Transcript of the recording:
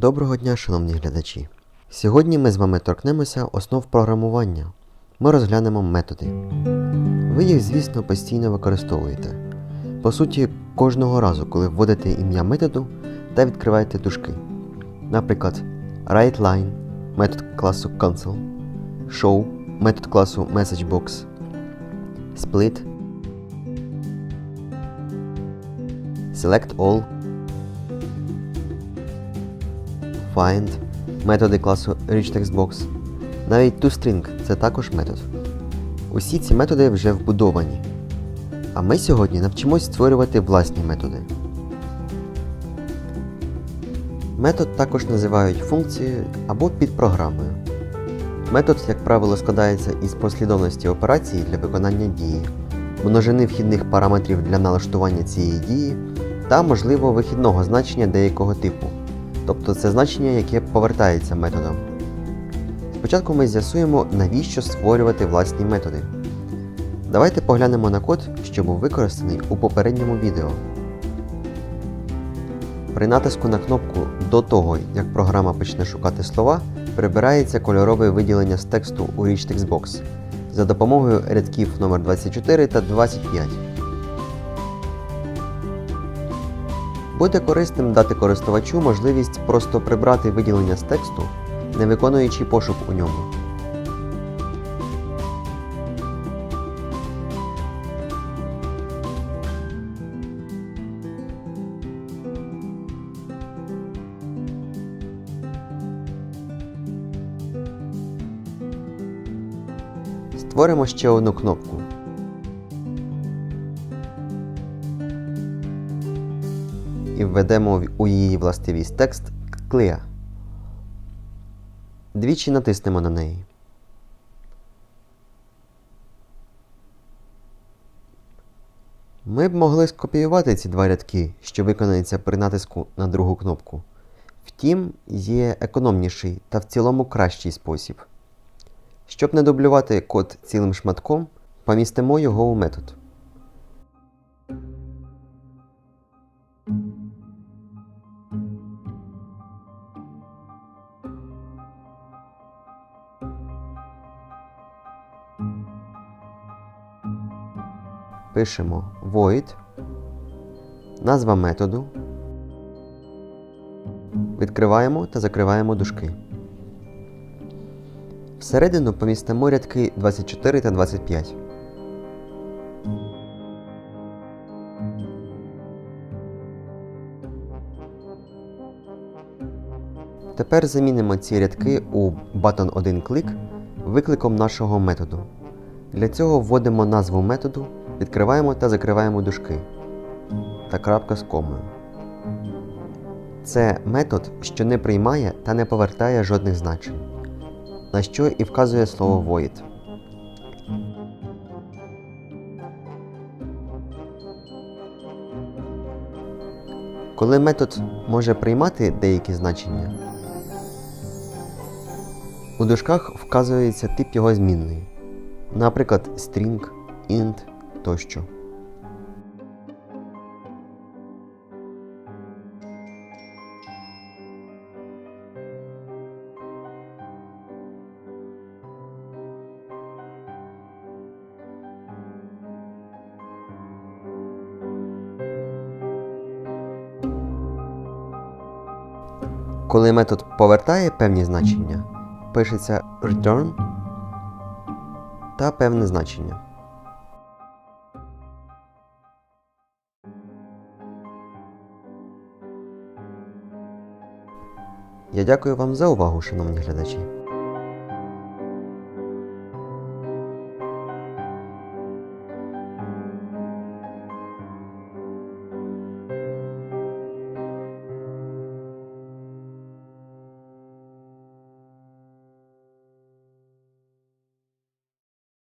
Доброго дня, шановні глядачі! Сьогодні ми з вами торкнемося основ програмування. Ми розглянемо методи. Ви їх, звісно, постійно використовуєте. По суті, кожного разу, коли вводите ім'я методу та відкриваєте дужки. Наприклад, WriteLine метод класу Console, Show метод класу MessageBox, Split, Select All, Find методи класу RichTextBox. Навіть ToString це також метод. Усі ці методи вже вбудовані. А ми сьогодні навчимось створювати власні методи. Метод також називають функцією або підпрограмою. Метод, як правило, складається із послідовності операцій для виконання дії, множини вхідних параметрів для налаштування цієї дії та, можливо, вихідного значення деякого типу, тобто це значення, яке повертається методом. Спочатку ми з'ясуємо, навіщо створювати власні методи. Давайте поглянемо на код, що був використаний у попередньому відео. При натиску на кнопку до того, як програма почне шукати слова, прибирається кольорове виділення з тексту у RichTextBox за допомогою рядків номер 24 та 25. Буде корисним дати користувачу можливість просто прибрати виділення з тексту, не виконуючи пошук у ньому. Створимо ще одну кнопку. Введемо у її властивість текст Clear. Двічі натиснемо на неї. Ми б могли скопіювати ці два рядки, що виконаються при натиску на другу кнопку. Втім, є економніший та в цілому кращий спосіб. Щоб не дублювати код цілим шматком, помістимо його у метод. Пишемо void, назва методу, відкриваємо та закриваємо дужки. Всередину помістимо рядки 24 та 25. Тепер замінимо ці рядки у button 1 клик викликом нашого методу. Для цього вводимо назву методу, відкриваємо та закриваємо дужки та крапка з комою. Це метод, що не приймає та не повертає жодних значень на що і вказує слово void. Коли метод може приймати деякі значення, у дужках вказується тип його змінної, наприклад, string, int тощо. Коли метод повертає певні значення, пишеться return та певне значення. Я дякую вам за увагу, шановні глядачі.